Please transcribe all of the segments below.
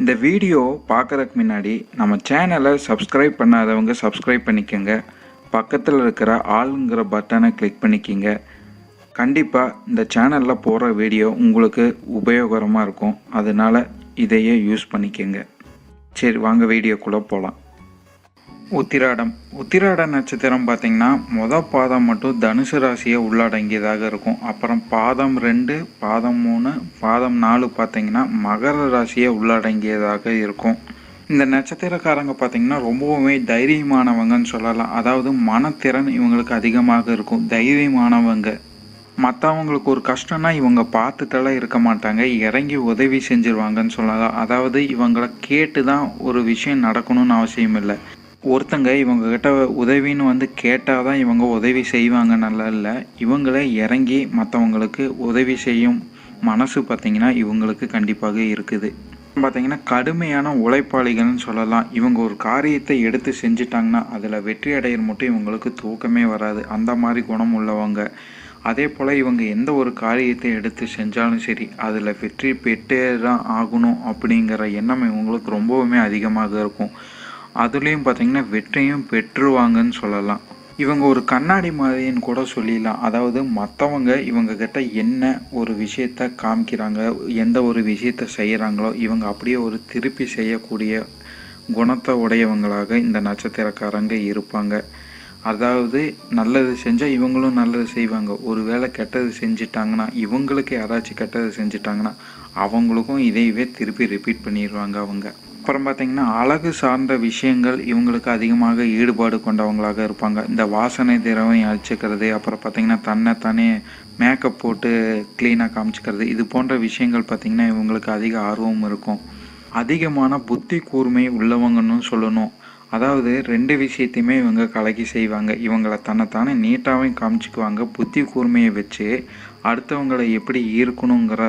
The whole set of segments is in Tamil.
இந்த வீடியோ பார்க்குறதுக்கு முன்னாடி நம்ம சேனலை சப்ஸ்கிரைப் பண்ணாதவங்க சப்ஸ்கிரைப் பண்ணிக்கோங்க. பக்கத்தில் இருக்கிற ஆளுங்கிற பட்டனை கிளிக் பண்ணிக்கிங்க. கண்டிப்பாக இந்த சேனலில் போகிற வீடியோ உங்களுக்கு உபயோகரமாக இருக்கும். அதனால் இதையே யூஸ் பண்ணிக்கோங்க. சரி வாங்க வீடியோக்குள்ளே போகலாம் உத்திராடம். உத்திராட நட்சத்திரம் பார்த்தீங்கன்னா மொத பாதம் மட்டும் தனுசு ராசியை உள்ளடங்கியதாக இருக்கும். அப்புறம் பாதம் ரெண்டு பாதம் மூணு பாதம் நாலு பார்த்தீங்கன்னா மகர ராசியை உள்ளடங்கியதாக இருக்கும். இந்த நட்சத்திரக்காரங்க பார்த்தீங்கன்னா ரொம்பவுமே தைரியமானவங்கன்னு சொல்லலாம். அதாவது மனத்திறன் இவங்களுக்கு அதிகமாக இருக்கும். தைரியமானவங்க. மற்றவங்களுக்கு ஒரு கஷ்டம்னா இவங்க பார்த்துட்டெல்லாம் இருக்க மாட்டாங்க. இறங்கி உதவி செஞ்சிருவாங்கன்னு சொல்லலாம். அதாவது இவங்களை கேட்டு தான் ஒரு விஷயம் நடக்கணும்னு அவசியம் இல்லை ஒருத்தங்க இவங்கக்கிட்ட உதவின்னு வந்து கேட்டால் தான் இவங்க உதவி செய்வாங்க நல்லா இல்லை. இவங்களே இறங்கி மற்றவங்களுக்கு உதவி செய்யும் மனசு பார்த்திங்கன்னா இவங்களுக்கு கண்டிப்பாக இருக்குது. பார்த்தீங்கன்னா கடுமையான உழைப்பாளிகள்னு சொல்லலாம். இவங்க ஒரு காரியத்தை எடுத்து செஞ்சிட்டாங்கன்னா அதில் வெற்றி அடையிற மட்டும் இவங்களுக்கு தூக்கமே வராது. அந்த மாதிரி குணம் உள்ளவங்க. அதே போல் இவங்க எந்த ஒரு காரியத்தை எடுத்து செஞ்சாலும் சரி அதில் வெற்றி பெற்றே தான் ஆகணும் அப்படிங்கிற எண்ணம் இவங்களுக்கு ரொம்பவுமே அதிகமாக இருக்கும். அதுலேயும் பார்த்தீங்கன்னா வெற்றியும் பெற்றுவாங்கன்னு சொல்லலாம். இவங்க ஒரு கண்ணாடி மாதிரின்னு கூட சொல்லிடலாம். அதாவது மற்றவங்க இவங்கக்கிட்ட என்ன ஒரு விஷயத்த காமிக்கிறாங்க எந்த ஒரு விஷயத்த செய்கிறாங்களோ இவங்க அப்படியே ஒரு திருப்பி செய்யக்கூடிய குணத்தை உடையவங்களாக இந்த நட்சத்திரக்காரங்க இருப்பாங்க. அதாவது நல்லது செஞ்சால் இவங்களும் நல்லது செய்வாங்க. ஒரு வேளை கெட்டது செஞ்சிட்டாங்கன்னா இவங்களுக்கு யாராச்சும் கெட்டது செஞ்சிட்டாங்கன்னா அவங்களுக்கும் இதையவே திருப்பி ரிப்பீட் பண்ணிடுவாங்க அவங்க. அப்புறம் பார்த்தீங்கன்னா அழகு சார்ந்த விஷயங்கள் இவங்களுக்கு அதிகமாக ஈடுபாடு கொண்டவங்களாக இருப்பாங்க. இந்த வாசனை திரவம் அழிச்சிக்கிறது அப்புறம் பார்த்தீங்கன்னா தன்னை தானே மேக்கப் போட்டு க்ளீனாக காமிச்சிக்கிறது இது போன்ற விஷயங்கள் பார்த்திங்கன்னா இவங்களுக்கு அதிக ஆர்வம் இருக்கும். அதிகமான புத்தி கூர்மை உள்ளவங்கன்னு சொல்லணும். அதாவது ரெண்டு விஷயத்தையுமே இவங்க கலக்கி செய்வாங்க. இவங்களை தன்னைத்தானே நீட்டாகவும் காமிச்சிக்குவாங்க. புத்தி கூர்மையை வச்சு அடுத்தவங்களை எப்படி ஈர்க்கணுங்கிற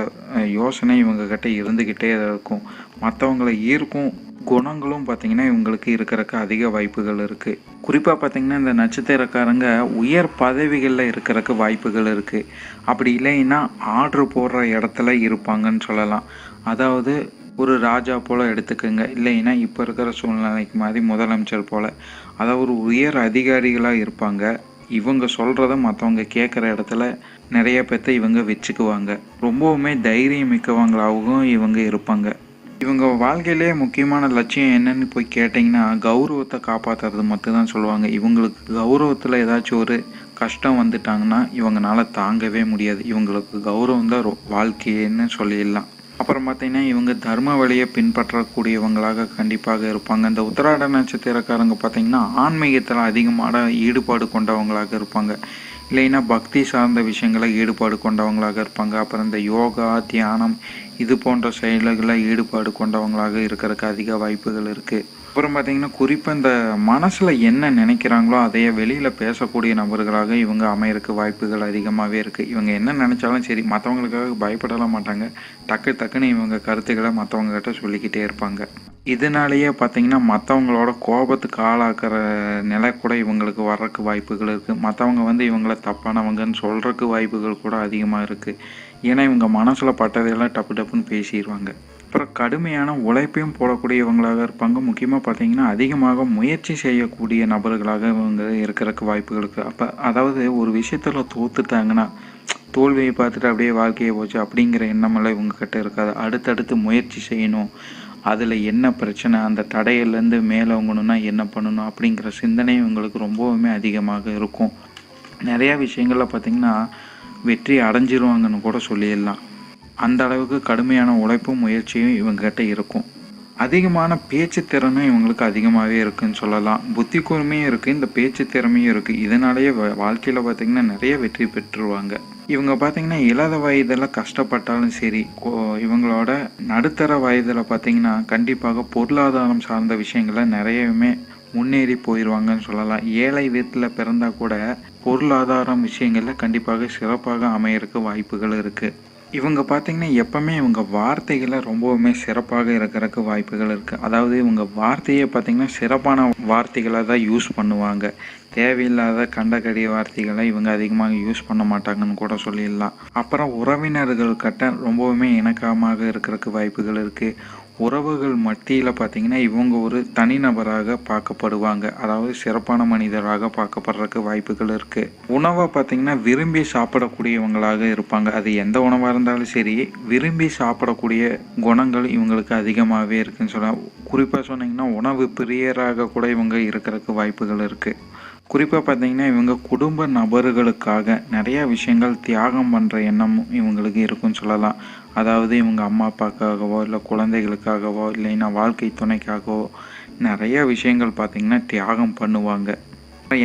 யோசனை இவங்கக்கிட்ட இருந்துக்கிட்டே இருக்கும். மற்றவங்களை ஈர்க்கும் குணங்களும் பார்த்திங்கன்னா இவங்களுக்கு இருக்கிறக்கு அதிக வாய்ப்புகள் இருக்குது குறிப்பாக பார்த்திங்கன்னா இந்த நட்சத்திரக்காரங்க உயர் பதவிகளில் இருக்கிறக்கு வாய்ப்புகள் இருக்குது அப்படி இல்லைன்னா ஆர்டர் போடுற இடத்துல இருப்பாங்கன்னு சொல்லலாம். அதாவது ஒரு ராஜா போல் எடுத்துக்கோங்க. இல்லைன்னா இப்போ இருக்கிற சூழ்நிலைக்கு மாதிரி முதலமைச்சர் போல். அதாவது ஒரு உயர் அதிகாரிகளாக இருப்பாங்க. இவங்க சொல்கிறத மற்றவங்க கேட்குற இடத்துல நிறைய பேர்த்த இவங்க வச்சுக்குவாங்க. ரொம்பவுமே தைரியம் மிக்கவங்களாகவும் இவங்க இருப்பாங்க. இவங்க வாழ்க்கையிலே முக்கியமான லட்சியம் என்னன்னு போய் கேட்டிங்கன்னா கௌரவத்தை காப்பாற்றுறது மட்டும்தான் சொல்லுவாங்க. இவங்களுக்கு கௌரவத்தில் ஏதாச்சும் ஒரு கஷ்டம் வந்துட்டாங்கன்னா இவங்களால தாங்கவே முடியாது. இவங்களுக்கு கௌரவம் தான் வாழ்க்கைன்னு சொல்லிடலாம். அப்புறம் பார்த்தீங்கன்னா இவங்க தர்ம வழியை பின்பற்றக்கூடியவங்களாக கண்டிப்பாக இருப்பாங்க. இந்த உத்தராட நட்சத்திரக்காரங்க பார்த்தீங்கன்னா ஆன்மீகத்தில் அதிகமான ஈடுபாடு கொண்டவங்களாக இருப்பாங்க. இல்லைன்னா பக்தி சார்ந்த விஷயங்களை ஈடுபாடு கொண்டவங்களாக இருப்பாங்க. அப்புறம் இந்த யோகா தியானம் இது போன்ற செயல்களில் ஈடுபாடு கொண்டவங்களாக இருக்கிறதுக்கு அதிக வாய்ப்புகள் இருக்குது அப்புறம் பார்த்தீங்கன்னா குறிப்பாக இந்த மனசில் என்ன நினைக்கிறாங்களோ அதையே வெளியில் பேசக்கூடிய நபர்களாக இவங்க அமையறக்கு வாய்ப்புகள் அதிகமாகவே இருக்குது இவங்க என்ன நினச்சாலும் சரி மற்றவங்களுக்காக பயப்படலாம் மாட்டாங்க. டக்கு டக்குன்னு இவங்க கருத்துக்களை மற்றவங்ககிட்ட சொல்லிக்கிட்டே இருப்பாங்க. இதனாலேயே பார்த்தீங்கன்னா மற்றவங்களோட கோபத்துக்கு ஆளாக்குற நிலை கூட இவங்களுக்கு வர்றதுக்கு வாய்ப்புகள் இருக்குது மற்றவங்க வந்து இவங்கள தப்பானவங்கன்னு சொல்கிறதுக்கு வாய்ப்புகள் கூட அதிகமாக இருக்குது ஏன்னா இவங்க மனசில் பட்டதையெல்லாம் டப்பு டப்புன்னு பேசிடுவாங்க அப்புறம் கடுமையான உழைப்பையும் போடக்கூடியவங்களாக இருப்பாங்க. முக்கியமாக பார்த்தீங்கன்னா அதிகமாக முயற்சி செய்யக்கூடிய நபர்களாக இவங்க இருக்கிறக்கு வாய்ப்புகள் இருக்குது அப்போ அதாவது ஒரு விஷயத்தில் தோத்துட்டாங்கன்னா தோல்வியை பார்த்துட்டு அப்படியே வாழ்க்கையை போச்சு அப்படிங்கிற எண்ணமெல்லாம் இவங்க கிட்ட இருக்காது. அடுத்தடுத்து முயற்சி செய்யணும். அதில் என்ன பிரச்சனை அந்த தடையிலேருந்து மேலே வாங்கணும்னா என்ன பண்ணணும் அப்படிங்கிற சிந்தனை இவங்களுக்கு ரொம்பவுமே அதிகமாக இருக்கும். நிறையா விஷயங்களில் பார்த்திங்கன்னா வெற்றி அடைஞ்சிருவாங்கன்னு கூட சொல்லிடலாம். அந்த அளவுக்கு கடுமையான உழைப்பும் முயற்சியும் இவங்ககிட்ட இருக்கும். அதிகமான பேச்சு திறனும் இவங்களுக்கு அதிகமாகவே இருக்குன்னு சொல்லலாம். புத்தி கூர்மையும் இருக்குது இந்த பேச்சு திறமையும் இருக்குது இதனாலேயே வ- பார்த்திங்கன்னா நிறைய வெற்றி பெற்றுருவாங்க. இவங்க பார்த்திங்கன்னா இளத வயதில் கஷ்டப்பட்டாலும் சரி கோ- இவங்களோட நடுத்தர வயதில் பார்த்திங்கன்னா கண்டிப்பாக பொருளாதாரம் சார்ந்த விஷயங்களை நிறையவுமே முன்னேறி போயிடுவாங்கன்னு சொல்லலாம். ஏழை வீட்டில் பிறந்தால் கூட பொருளாதாரம் விஷயங்களில் கண்டிப்பாக சிறப்பாக அமையறதுக்கு வாய்ப்புகள் இருக்குது இவங்க பார்த்தீங்கன்னா எப்பவுமே இவங்க வார்த்தைகளை ரொம்பவுமே சிறப்பாக இருக்கிறதுக்கு வாய்ப்புகள் இருக்குது அதாவது இவங்க வார்த்தையை பார்த்தீங்கன்னா சிறப்பான வார்த்தைகளை தான் யூஸ் பண்ணுவாங்க. தேவையில்லாத கண்டகடிய வார்த்தைகளை இவங்க அதிகமாக யூஸ் பண்ண மாட்டாங்கன்னு கூட சொல்லிடலாம். அப்புறம் உறவினர்கள் கட்ட ரொம்பவுமே இணக்கமாக இருக்கிறதுக்கு வாய்ப்புகள் இருக்குது உறவுகள் மத்தியில் பார்த்தீங்கன்னா இவங்க ஒரு தனிநபராக பார்க்கப்படுவாங்க. அதாவது சிறப்பான மனிதராக பார்க்கப்படுறதுக்கு வாய்ப்புகள் இருக்குது உணவை பார்த்திங்கன்னா விரும்பி சாப்பிடக்கூடியவங்களாக இருப்பாங்க. அது எந்த உணவாக இருந்தாலும் சரி விரும்பி சாப்பிடக்கூடிய குணங்கள் இவங்களுக்கு அதிகமாகவே இருக்குதுன்னு சொல்லலாம் குறிப்பாக சொன்னீங்கன்னா உணவு பிரியராக கூட இவங்க இருக்கிறதுக்கு வாய்ப்புகள் இருக்குது குறிப்பாக பார்த்தீங்கன்னா இவங்க குடும்ப நபர்களுக்காக நிறைய விஷயங்கள் தியாகம் பண்ணுற எண்ணமும் இவங்களுக்கு இருக்குன்னு சொல்லலாம். அதாவது இவங்க அம்மா அப்பாக்காகவோ இல்லை குழந்தைகளுக்காகவோ இல்லைன்னா வாழ்க்கை துணைக்காகவோ நிறைய விஷயங்கள் பார்த்தீங்கன்னா தியாகம் பண்ணுவாங்க.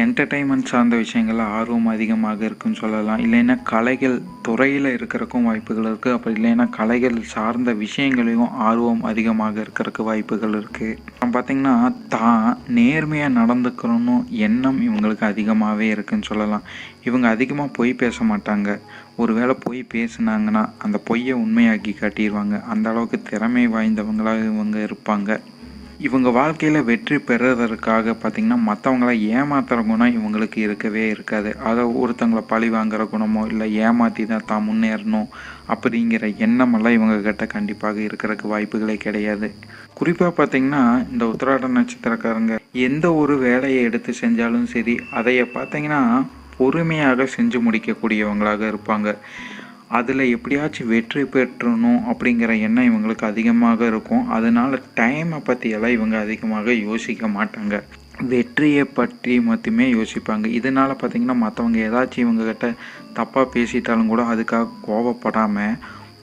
என்டர்டைன்மெண்ட் சார்ந்த விஷயங்கள்ல ஆர்வம் அதிகமாக இருக்குன்னு சொல்லலாம். இல்லைன்னா கலைகள் துறையில் இருக்கிறக்கும் வாய்ப்புகள் இருக்குது அப்புறம் இல்லைன்னா கலைகள் சார்ந்த விஷயங்களையும் ஆர்வம் அதிகமாக இருக்கிறதுக்கு வாய்ப்புகள் இருக்குது அப்புறம் பார்த்திங்கன்னா தான் நேர்மையாக நடந்துக்கணும்னு எண்ணம் இவங்களுக்கு அதிகமாகவே இருக்குன்னு சொல்லலாம். இவங்க அதிகமாக பொய் பேச மாட்டாங்க. ஒருவேளை பொய் பேசுனாங்கன்னா அந்த பொய்யை உண்மையாக்கி காட்டிடுவாங்க அந்த அளவுக்கு திறமை வாய்ந்தவங்களாக இவங்க இருப்பாங்க. இவங்க வாழ்க்கையில் வெற்றி பெறுறதற்காக பார்த்திங்கன்னா மற்றவங்கள ஏமாத்துகிற குணம் இவங்களுக்கு இருக்கவே இருக்காது. அதை ஒருத்தவங்கள பழி வாங்குற குணமோ இல்லை ஏமாற்றி தான் தான் முன்னேறணும் அப்படிங்கிற எண்ணமெல்லாம் இவங்க கிட்ட கண்டிப்பாக இருக்கிறதுக்கு வாய்ப்புகளே கிடையாது. குறிப்பாக பார்த்திங்கன்னா இந்த உத்திராட நட்சத்திரக்காரங்க எந்த ஒரு வேலையை எடுத்து செஞ்சாலும் சரி அதைய பார்த்தீங்கன்னா பொறுமையாக செஞ்சு முடிக்கக்கூடியவங்களாக இருப்பாங்க. அதில் எப்படியாச்சும் வெற்றி பெற்றணும் அப்படிங்கிற எண்ணம் இவங்களுக்கு அதிகமாக இருக்கும். அதனால் டைமை பற்றியெல்லாம் இவங்க அதிகமாக யோசிக்க மாட்டாங்க. வெற்றியை பற்றி மட்டுமே யோசிப்பாங்க. இதனால பார்த்திங்கன்னா மற்றவங்க ஏதாச்சும் இவங்கக்கிட்ட தப்பாக பேசிட்டாலும் கூட அதுக்காக கோவப்படாமல்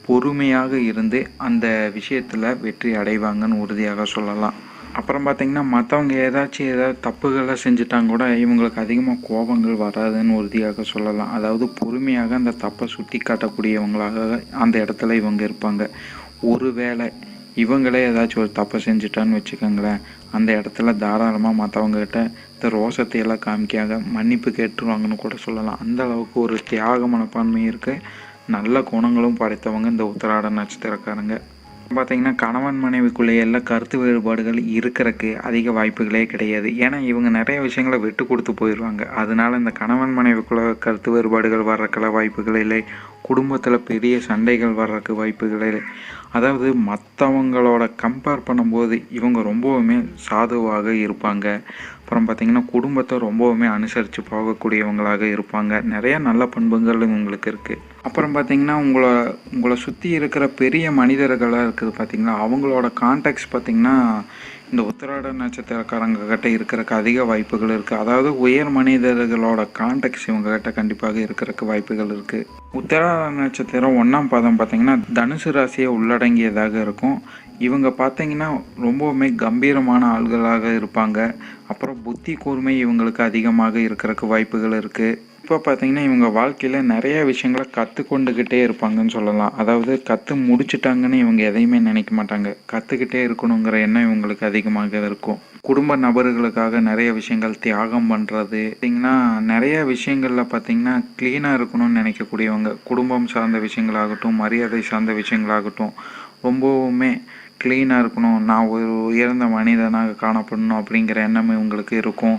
பொறுமையாக இருந்து அந்த விஷயத்தில் வெற்றி அடைவாங்கன்னு உறுதியாக சொல்லலாம். அப்புறம் பார்த்திங்கன்னா மற்றவங்க ஏதாச்சும் ஏதாவது தப்புகளை செஞ்சுட்டாங்க கூட இவங்களுக்கு அதிகமாக கோபங்கள் வராதுன்னு உறுதியாக சொல்லலாம். அதாவது பொறுமையாக அந்த தப்பை சுட்டி காட்டக்கூடியவங்களாக அந்த இடத்துல இவங்க இருப்பாங்க. ஒருவேளை இவங்களே ஏதாச்சும் ஒரு தப்பை செஞ்சுட்டான்னு வச்சுக்கோங்களேன் அந்த இடத்துல தாராளமாக மற்றவங்ககிட்ட இந்த ரோசத்தை எல்லாம் காமிக்காக மன்னிப்பு கேட்டுருவாங்கன்னு கூட சொல்லலாம். அந்த அளவுக்கு ஒரு தியாக மனப்பான்மை இருக்குது நல்ல குணங்களும் படைத்தவங்க இந்த உத்திராட நட்சத்திரக்காரங்க. பார்த்தீங்கன்னா கணவன் மனைவிக்குள்ளே எல்லா கருத்து வேறுபாடுகள் இருக்கிறக்கு அதிக வாய்ப்புகளே கிடையாது. ஏன்னா இவங்க நிறைய விஷயங்களை விட்டு கொடுத்து போயிடுவாங்க அதனால இந்த கணவன் மனைவிக்குள்ள கருத்து வேறுபாடுகள் வர்றக்கெல்லாம் வாய்ப்புகள் இல்லை. குடும்பத்தில் பெரிய சண்டைகள் வர்றதுக்கு வாய்ப்புகள் இல்லை. அதாவது மற்றவங்களோட கம்பேர் பண்ணும்போது இவங்க ரொம்பவுமே சாதுவாக இருப்பாங்க. அப்புறம் பார்த்திங்கன்னா குடும்பத்தை ரொம்பவுமே அனுசரித்து போகக்கூடியவங்களாக இருப்பாங்க. நிறைய நல்ல பண்புகள் உங்களுக்கு இருக்குது அப்புறம் பார்த்திங்கன்னா உங்களை உங்களை சுற்றி இருக்கிற பெரிய மனிதர்களாக இருக்குது பார்த்திங்கன்னா அவங்களோட கான்டாக்ட்ஸ் பார்த்திங்கன்னா இந்த உத்திராட நட்சத்திரக்காரங்க கிட்ட அதிக வாய்ப்புகள் இருக்குது அதாவது உயர் மனிதர்களோட கான்டாக்ட்ஸ் இவங்ககிட்ட கண்டிப்பாக இருக்கிறக்கு வாய்ப்புகள் இருக்குது உத்திராட நட்சத்திரம் ஒன்றாம் பாதம் பார்த்திங்கன்னா தனுசு ராசியை உள்ளடங்கியதாக இருக்கும். இவங்க பார்த்திங்கன்னா ரொம்பவுமே கம்பீரமான ஆள்களாக இருப்பாங்க. அப்புறம் புத்தி கூர்மை இவங்களுக்கு அதிகமாக இருக்கிறதுக்கு வாய்ப்புகள் இருக்குது இப்போ பார்த்தீங்கன்னா இவங்க வாழ்க்கையில் நிறைய விஷயங்களை கற்றுக்கொண்டுக்கிட்டே இருப்பாங்கன்னு சொல்லலாம். அதாவது கற்று முடிச்சிட்டாங்கன்னு இவங்க எதையுமே நினைக்க மாட்டாங்க. கற்றுக்கிட்டே இருக்கணுங்கிற எண்ணம் இவங்களுக்கு அதிகமாக இருக்கும். குடும்ப நபர்களுக்காக நிறைய விஷயங்கள் தியாகம் பண்ணுறது பார்த்தீங்கன்னா நிறைய விஷயங்களில் பார்த்தீங்கன்னா க்ளீனாக இருக்கணும்னு நினைக்கக்கூடியவங்க குடும்பம் சார்ந்த விஷயங்களாகட்டும் மரியாதை சார்ந்த விஷயங்களாகட்டும் ரொம்பவுமே க்ளீனாக இருக்கணும். நான் ஒரு உயர்ந்த மனிதனாக காணப்படணும் அப்படிங்கிற எண்ணம் இவங்களுக்கு இருக்கும்.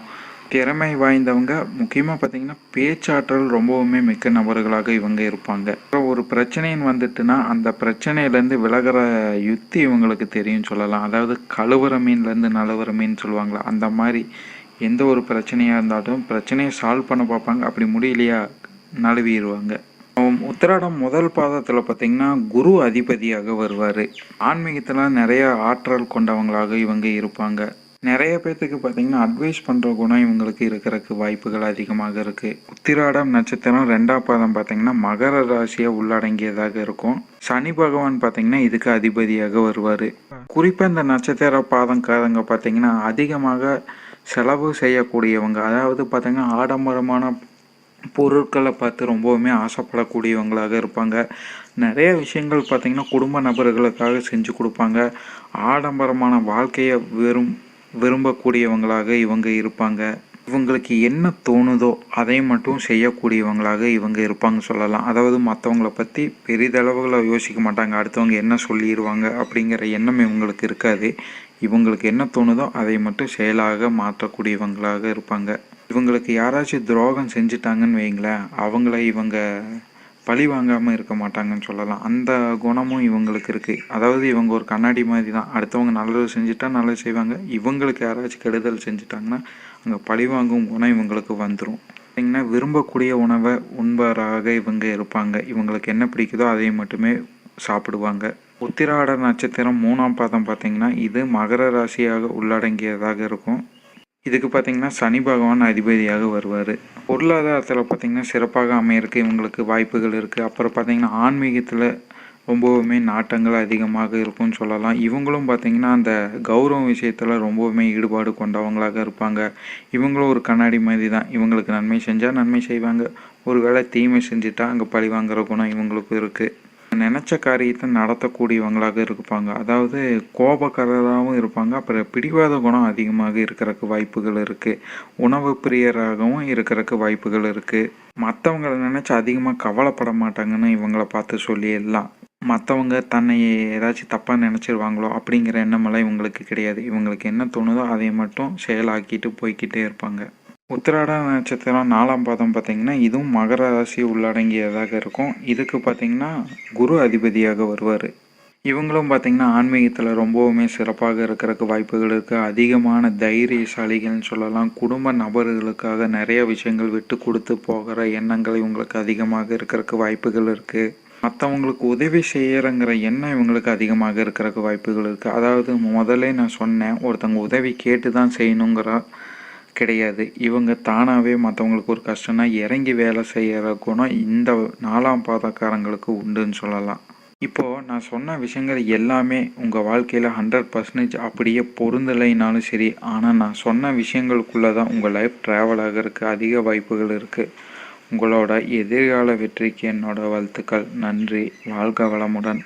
திறமை வாய்ந்தவங்க முக்கியமாக பார்த்தீங்கன்னா பேச்சாற்றல் ரொம்பவுமே மிக்க நபர்களாக இவங்க இருப்பாங்க. ஒரு பிரச்சனைன்னு வந்துட்டுனா அந்த பிரச்சனையிலேருந்து விலகிற யுத்தி இவங்களுக்கு தெரியும் சொல்லலாம். அதாவது கழுவுற மீன்லேருந்து நழுவுற மீன் சொல்லுவாங்களா? அந்த மாதிரி எந்த ஒரு பிரச்சனையாக இருந்தாலும் பிரச்சனையை சால்வ் பண்ண பார்ப்பாங்க. அப்படி முடியலையா நழுவிடுவாங்க. உத்திராடம் முதல் பாதத்தில் பார்த்தீங்கன்னா குரு அதிபதியாக வருவார். ஆன்மீகத்தில் நிறைய ஆற்றல் கொண்டவங்களாக இவங்க இருப்பாங்க. நிறைய பேர்த்துக்கு பார்த்தீங்கன்னா அட்வைஸ் பண்ணுற குணம் இவங்களுக்கு இருக்கிறதுக்கு வாய்ப்புகள் அதிகமாக இருக்குது உத்திராடம் நட்சத்திரம் ரெண்டாம் பாதம் பார்த்தீங்கன்னா மகர ராசியை உள்ளடங்கியதாக இருக்கும். சனி பகவான் பார்த்தீங்கன்னா இதுக்கு அதிபதியாக வருவார். குறிப்பாக இந்த நட்சத்திர பாதங்காரங்க பார்த்தீங்கன்னா அதிகமாக செலவு செய்யக்கூடியவங்க அதாவது பார்த்தீங்கன்னா ஆடம்பரமான பொருட்களை பார்த்து ரொம்பவுமே ஆசைப்படக்கூடியவங்களாக இருப்பாங்க. நிறைய விஷயங்கள் பார்த்திங்கன்னா குடும்ப நபர்களுக்காக செஞ்சு கொடுப்பாங்க. ஆடம்பரமான வாழ்க்கையை விரும் விரும்பக்கூடியவங்களாக இவங்க இருப்பாங்க. இவங்களுக்கு என்ன தோணுதோ அதை மட்டும் செய்யக்கூடியவங்களாக இவங்க இருப்பாங்க சொல்லலாம். அதாவது மற்றவங்கள பற்றி பெரிதளவுகளை யோசிக்க மாட்டாங்க. அடுத்தவங்க என்ன சொல்லிடுவாங்க அப்படிங்கிற எண்ணம் இவங்களுக்கு இருக்காது. இவங்களுக்கு என்ன தோணுதோ அதை மட்டும் செயலாக மாற்றக்கூடியவங்களாக இருப்பாங்க. இவங்களுக்கு யாராச்சும் துரோகம் செஞ்சுட்டாங்கன்னு வைங்களேன் அவங்கள இவங்க பழி வாங்காமல் இருக்க மாட்டாங்கன்னு சொல்லலாம். அந்த குணமும் இவங்களுக்கு இருக்குது அதாவது இவங்க ஒரு கண்ணாடி மாதிரி தான். அடுத்தவங்க நல்லது செஞ்சுட்டா நல்லது செய்வாங்க. இவங்களுக்கு யாராச்சும் கெடுதல் செஞ்சுட்டாங்கன்னா அங்கே பழி வாங்கும் குணம் இவங்களுக்கு வந்துடும் பார்த்திங்கன்னா விரும்பக்கூடிய உணவை உண்பராக இவங்க இருப்பாங்க. இவங்களுக்கு என்ன பிடிக்குதோ அதை மட்டுமே சாப்பிடுவாங்க. உத்திராட நட்சத்திரம் மூணாம் பாதம் பார்த்தீங்கன்னா இது மகர ராசியாக உள்ளடங்கியதாக இருக்கும். இதுக்கு பார்த்தீங்கன்னா சனி பகவான் அதிபதியாக வருவார். பொருளாதாரத்தில் பார்த்திங்கன்னா சிறப்பாக அமையறதுக்கு இவங்களுக்கு வாய்ப்புகள் இருக்குது அப்புறம் பார்த்திங்கன்னா ஆன்மீகத்தில் ரொம்பவுமே நாட்டங்கள் அதிகமாக இருக்கும்னு சொல்லலாம். இவங்களும் பார்த்திங்கன்னா அந்த கௌரவம் விஷயத்தில் ரொம்பவுமே ஈடுபாடு கொண்டவங்களாக இருப்பாங்க. இவங்களும் ஒரு கண்ணாடி மாதிரி தான். இவங்களுக்கு நன்மை செஞ்சால் நன்மை செய்வாங்க. ஒருவேளை தீமை செஞ்சுட்டா அங்கே பழி வாங்குற குணம் இவங்களுக்கும் இருக்குது நினச்ச காரியத்தை நடத்தக்கூடியவங்களாக இருப்பாங்க. அதாவது கோபக்காரராகவும் இருப்பாங்க. அப்புறம் பிடிவாத குணம் அதிகமாக இருக்கிறக்கு வாய்ப்புகள் இருக்குது உணவு பிரியராகவும் இருக்கிறக்கு வாய்ப்புகள் இருக்குது மற்றவங்கள நினச்சி அதிகமாக கவலைப்பட மாட்டாங்கன்னு இவங்களை பார்த்து சொல்லிடலாம். மற்றவங்க தன்னை ஏதாச்சும் தப்பாக நினச்சிருவாங்களோ அப்படிங்கிற எண்ணமெல்லாம் இவங்களுக்கு கிடையாது. இவங்களுக்கு என்ன தோணுதோ அதை மட்டும் செயலாக்கிட்டு போய்க்கிட்டே இருப்பாங்க. உத்திராட நட்சத்திரம் நாலாம் பாதம் பார்த்தீங்கன்னா இதுவும் மகர ராசி உள்ளடங்கியதாக இருக்கும். இதுக்கு பார்த்தீங்கன்னா குரு அதிபதியாக வருவார். இவங்களும் பார்த்தீங்கன்னா ஆன்மீகத்தில் ரொம்பவுமே சிறப்பாக இருக்கிறதுக்கு வாய்ப்புகள் இருக்குது அதிகமான தைரியசாலிகள்னு சொல்லலாம். குடும்ப நபர்களுக்காக நிறைய விஷயங்கள் விட்டு கொடுத்து போகிற எண்ணங்கள் இவங்களுக்கு அதிகமாக இருக்கிறதுக்கு வாய்ப்புகள் இருக்குது மற்றவங்களுக்கு உதவி செய்யறங்கிற எண்ணம் இவங்களுக்கு அதிகமாக இருக்கிறதுக்கு வாய்ப்புகள் இருக்குது அதாவது முதல்ல நான் சொன்னேன் ஒருத்தவங்க உதவி கேட்டு தான் செய்யணுங்கிற. கிடையாது. இவங்க தானாகவே மற்றவங்களுக்கு ஒரு கஷ்டம்னா இறங்கி வேலை செய்கிற குணம் இந்த நாலாம் பாதக்காரங்களுக்கு உண்டுன்னு சொல்லலாம். இப்போது நான் சொன்ன விஷயங்கள் எல்லாமே உங்கள் வாழ்க்கையில் ஹண்ட்ரட் பர்சன்டேஜ் அப்படியே பொருந்தலைனாலும் சரி ஆனால் நான் சொன்ன விஷயங்களுக்குள்ளே தான் உங்கள் லைஃப் ட்ராவல் ஆகிறதுக்கு அதிக வாய்ப்புகள் இருக்குது உங்களோட எதிர்கால வெற்றிக்கு என்னோட வாழ்த்துக்கள். நன்றி. வாழ்க வளமுடன்.